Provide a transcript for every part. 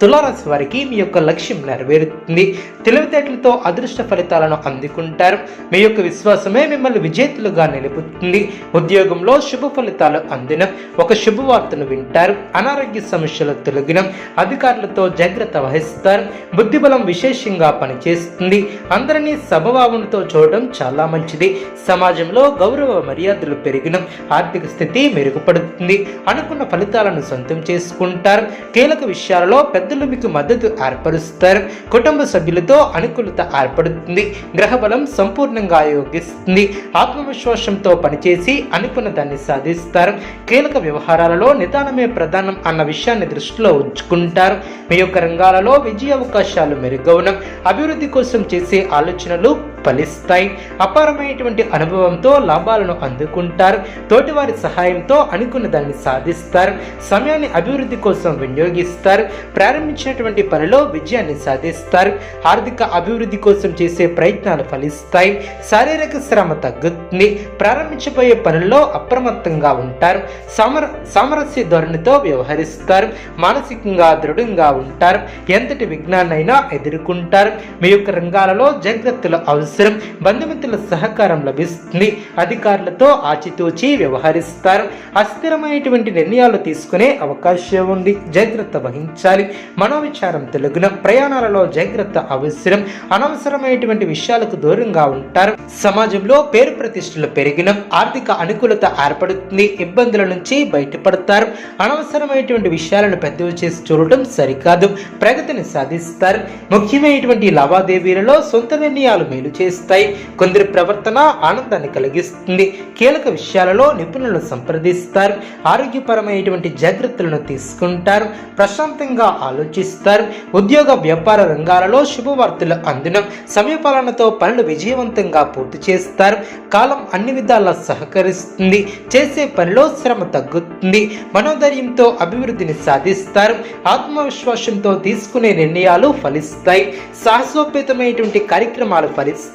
తులారాశి వారికి మీ యొక్క లక్ష్యం నెరవేరుతుంది. తెలివితేటలతో అదృష్ట ఫలితాలను అందుకుంటారు. మీ యొక్క విశ్వాసమే మిమ్మల్ని విజేతలుగా నిలుపుతుంది. ఉద్యోగంలో శుభ ఫలితాలు అందిన ఒక శుభవార్తను వింటారు. అనారోగ్య సమస్యలు తొలగిన అధికారులతో జాగ్రత్త వహిస్తారు. బుద్ధిబలం విశేషంగా పనిచేస్తుంది. అందరినీ సమభావంతో చూడడం చాలా మంచిది. సమాజంలో గౌరవ మర్యాదలు పెరిగిన ఆర్థిక స్థితి మెరుగుపడుతుంది. అనుకున్న ఫలితాలను సొంతం చేసుకుంటారు. కీలక విషయాలలో పెద్ద పెద్దలు మీకు మద్దతు ఏర్పరుస్తారు. కుటుంబ సభ్యులతో అనుకూలత ఏర్పడుతుంది. గ్రహబలం సంపూర్ణంగా యోగిస్తుంది. ఆత్మవిశ్వాసంతో పనిచేసి అనుకున్న దాన్ని సాధిస్తారు. కీలక వ్యవహారాలలో నిదానమే ప్రధానం అన్న విషయాన్ని దృష్టిలో ఉంచుకుంటారు. మీ యొక్క రంగాలలో విజయ అవకాశాలు మెరుగవడం అభివృద్ధి కోసం చేసే ఆలోచనలు ఫలిస్తాయి. అపారమైనటువంటి అనుభవంతో లాభాలను అందుకుంటారు. తోటివారి సహాయంతో అనుకున్న దాన్ని సాధిస్తారు. సమయాన్ని అభివృద్ధి కోసం వినియోగిస్తారు. ప్రారంభించినటువంటి పనిలో విజయాన్ని సాధిస్తారు. ఆర్థిక అభివృద్ధి కోసం చేసే ప్రయత్నాలు ఫలిస్తాయి. శారీరక శ్రమ తగ్గుతుంది. ప్రారంభించబోయే పనుల్లో అప్రమత్తంగా ఉంటారు. సమర సామరస్య ధోరణితో వ్యవహరిస్తారు. మానసికంగా దృఢంగా ఉంటారు. ఎంతటి విజ్ఞానైనా ఎదుర్కొంటారు. మీ యొక్క రంగాలలో జాగ్రత్తలు అవసరం. బంధుమిత్రుల సహకారం లభిస్తుంది. అధికారులతో ఆచితూచి వ్యవహరిస్తారు. అస్థిరమైనటువంటి నిర్ణయాలు తీసుకునే అవకాశం ఉంది. జాగ్రత్త వహించాలి. మనోవిచారం తెలుగున. ప్రయాణాలలో జాగ్రత్త అవసరం. అనవసరమైనటువంటి విషయాలకు దూరంగా ఉంటారు. సమాజంలో పేరు ప్రతిష్టలు పెరిగిన ఆర్థిక అనుకూలత ఏర్పడుతుంది. ఇబ్బందుల నుంచి బయటపడతారు. అనవసరమైనటువంటి విషయాలను పెద్దవి చేసి చూడటం సరికాదు. ప్రగతిని సాధిస్తారు. ముఖ్యమైనటువంటి లావాదేవీలలో సొంత నిర్ణయాలు మేలు చేస్తాయి కొందరి ప్రవర్తన ఆనందాన్ని కలిగిస్తుంది. కీలక విషయాలలో నిపుణులను సంప్రదిస్తారు. ఆరోగ్యపరమైనటువంటి జాగ్రత్తలను తీసుకుంటారు. ప్రశాంతంగా ఆలోచిస్తారు. ఉద్యోగ వ్యాపార రంగాలలో శుభవార్తలు అందిన. సమయపాలనతో పనులు విజయవంతంగా పూర్తి చేస్తారు. కాలం అన్ని విధాలా సహకరిస్తుంది. చేసే పనిలో శ్రమ తగ్గుతుంది. మనోధైర్యంతో అభివృద్ధిని సాధిస్తారు. ఆత్మవిశ్వాసంతో తీసుకునే నిర్ణయాలు ఫలిస్తాయి. సాహసోపేతమైనటువంటి కార్యక్రమాలు ఫలిస్తాయి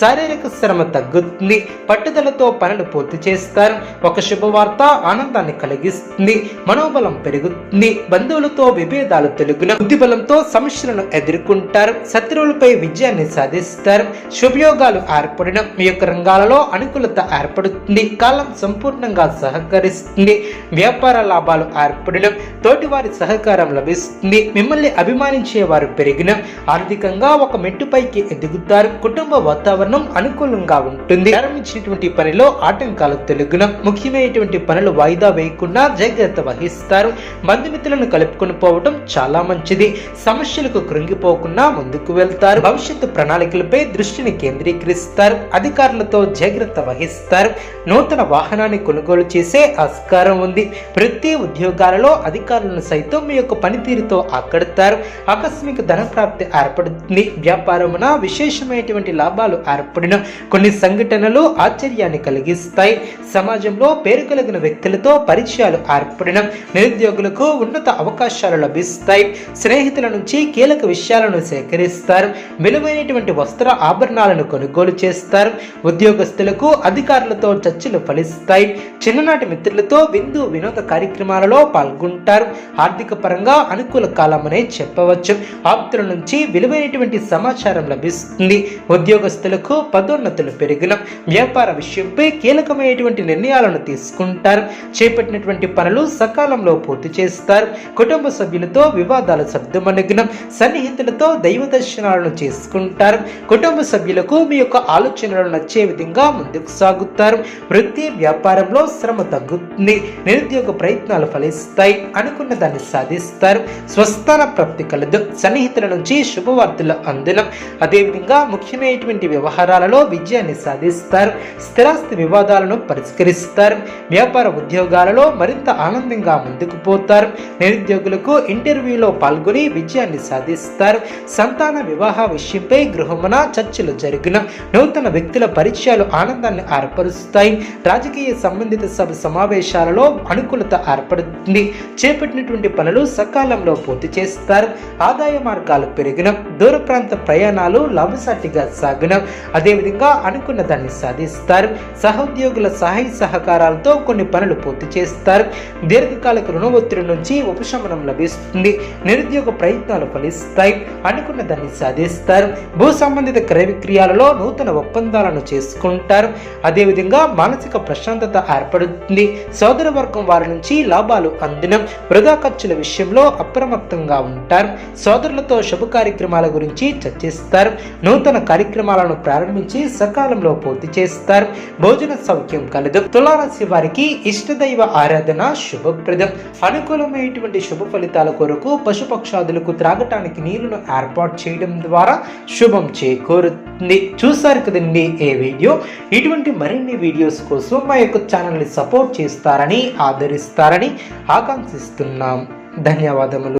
శారీరక శ్రమ తగ్గుతుంది. పట్టుదలతో పనులు పూర్తి చేస్తారు. ఒక శుభవార్త ఆనందాన్ని కలిగిస్తుంది. మనోబలం పెరుగుతుంది. బంధువులతో విభేదాలు తెలుగున బుద్ధిబలంతో సమస్యలను ఎదుర్కొంటారు. శత్రువులపై విజయాన్ని సాధిస్తారు. శుభయోగాలు ఏర్పడిన మీ యొక్క రంగాలలో అనుకూలత ఏర్పడుతుంది. కాలం సంపూర్ణంగా సహకరిస్తుంది. వ్యాపార లాభాలు ఏర్పడిన తోటివారి సహకారం లభిస్తుంది. మిమ్మల్ని అభిమానించే వారు పెరిగిన ఆర్థికంగా ఒక మెట్టుపైకి ఎదుగుతారు. కుటుంబ కుటుంబ వాతావరణం అనుకూలంగా ఉంటుంది. ప్రారంభించినటువంటి పనిలో ఆటంకాలు తెలుగున ముఖ్యమైనటువంటి పనులు వాయిదా వేయకుండా జాగ్రత్త వహిస్తారు. బంధుమిత్రులను కలుపుకొని పోవడం చాలా మంచిది. సమస్యలకు కృంగిపోకుండా ముందుకు వెళ్తారు. భవిష్యత్తు ప్రణాళికలపై దృష్టిని కేంద్రీకరిస్తారు. అధికారులతో జాగ్రత్త వహిస్తారు. నూతన వాహనాన్ని కొనుగోలు చేసే ఆస్కారం ఉంది. వృత్తి ఉద్యోగాలలో అధికారులను సైతం మీ యొక్క పనితీరుతో ఆకడతారు. ఆకస్మిక ధన ప్రాప్తి ఏర్పడుతుంది. వ్యాపారమున విశేషమైనటువంటి లాభాలు ఏర్పడిన కొన్ని సంఘటనలు ఆశ్చర్యాన్ని కలిగిస్తాయి. సమాజంలో పేరు కలిగిన వ్యక్తులతో పరిచయాలు ఏర్పడిన నిరుద్యోగులకు ఉన్నత అవకాశాలు లభిస్తాయి. స్నేహితుల నుంచి కీలక విషయాలను సేకరిస్తారు. విలువైనటువంటి వస్త్ర ఆభరణాలను కొనుగోలు చేస్తారు. ఉద్యోగస్తులకు అధికారులతో చర్చలు ఫలిస్తాయి. చిన్ననాటి మిత్రులతో విందు వినోద కార్యక్రమాలలో పాల్గొంటారు. ఆర్థిక పరంగా అనుకూల కాలమనే చెప్పవచ్చు. ఆప్తుల నుంచి విలువైనటువంటి సమాచారం లభిస్తుంది. ఉద్యోగస్తులకు పదోన్నతులు పెరిగిన వ్యాపార విషయంపై కీలకమైనటువంటి నిర్ణయాలను తీసుకుంటారు. చేపట్టినటువంటి పనులు సకాలంలో పూర్తి చేస్తారు. కుటుంబ సభ్యులతో వివాదాలు సర్దుమణిగిన సన్నిహితులతో దైవ దర్శనాలను చేసుకుంటారు. కుటుంబ సభ్యులకు మీ యొక్క ఆలోచనలు నచ్చే విధంగా ముందుకు సాగుతారు. వృత్తి వ్యాపారంలో శ్రమ తగ్గుతుంది. నిరుద్యోగ ప్రయత్నాలు ఫలిస్తాయి అనుకున్న దాన్ని సాధిస్తారు. స్వస్థాన ప్రాప్తి కలదు. సన్నిహితుల నుంచి శుభవార్తలు అందడం అదేవిధంగా ముఖ్యమైనటువంటి వ్యవహారాలలో విజయాన్ని సాధిస్తారు స్థిరాస్తి వివాదాలను పరిష్కరిస్తారు వ్యాపార ఉద్యోగాలలో మరింత ఆనందంగా ముందుకు పోతారు. నిరుద్యోగులకు ఇంటర్వ్యూలో పాల్గొని విజయాన్ని సాధిస్తారు. సంతాన వివాహ విషయంపై గృహమున చర్చలు జరిగిన నూతన వ్యక్తుల పరిచయాలు ఆనందాన్ని ఏర్పరుస్తాయి. రాజకీయ సంబంధిత సభ సమావేశాలలో అనుకూలత ఏర్పడుతుంది. చేపట్టినటువంటి పనులు సకాలంలో పూర్తి చేస్తారు. ఆదాయ మార్గాలు పెరిగిన దూర ప్రాంత ప్రయాణాలు లాభసాటిగా సాగిన. అదేవిధంగా అనుకున్న దాన్ని సాధిస్తారు. సహోద్యోగుల సహాయ సహకారాలతో కొన్ని పనులు పూర్తి చేస్తారు. దీర్ఘకాలిక రుణ ఒత్తిడి నుంచి ఉపశమనం లభిస్తుంది. నిరుద్యోగ ప్రయత్నాలు ఫలిస్తాయి. అనుకున్న దాన్ని సాధిస్తారు. భూ సంబంధిత క్రయ విక్రయాలలో నూతన ఒప్పందాలను చేసుకుంటారు. అదేవిధంగా మానసిక ప్రశాంతత ఏర్పడుతుంది. సోదర వర్గం వారి నుంచి లాభాలు అందినం వృధా ఖర్చుల విషయంలో అప్రమత్తంగా ఉంటారు. సోదరులతో శుభ కార్యక్రమాల గురించి చర్చిస్తారు. నూతన కార్యక్రమాలను ప్రారంభించి సకాలంలో పూర్తి చేస్తారు. భోజన సౌఖ్యం కలదు. తులారాశి వారికి ఇష్టదైవ ఆరాధన శుభప్రదం. అనుకూలమైనటువంటి శుభ ఫలితాల కొరకు పశుపక్షాదులకు త్రాగటానికి నీళ్ళను ఏర్పాటు చేయడం ద్వారా శుభం చేకూరుతుంది. చూసారు కదండి ఏ వీడియో? ఇటువంటి మరిన్ని వీడియోస్ కోసం మా యొక్క ఛానల్ని సపోర్ట్ చేస్తారని ఆదరిస్తారని ఆకాంక్షిస్తున్నాం. ధన్యవాదములు.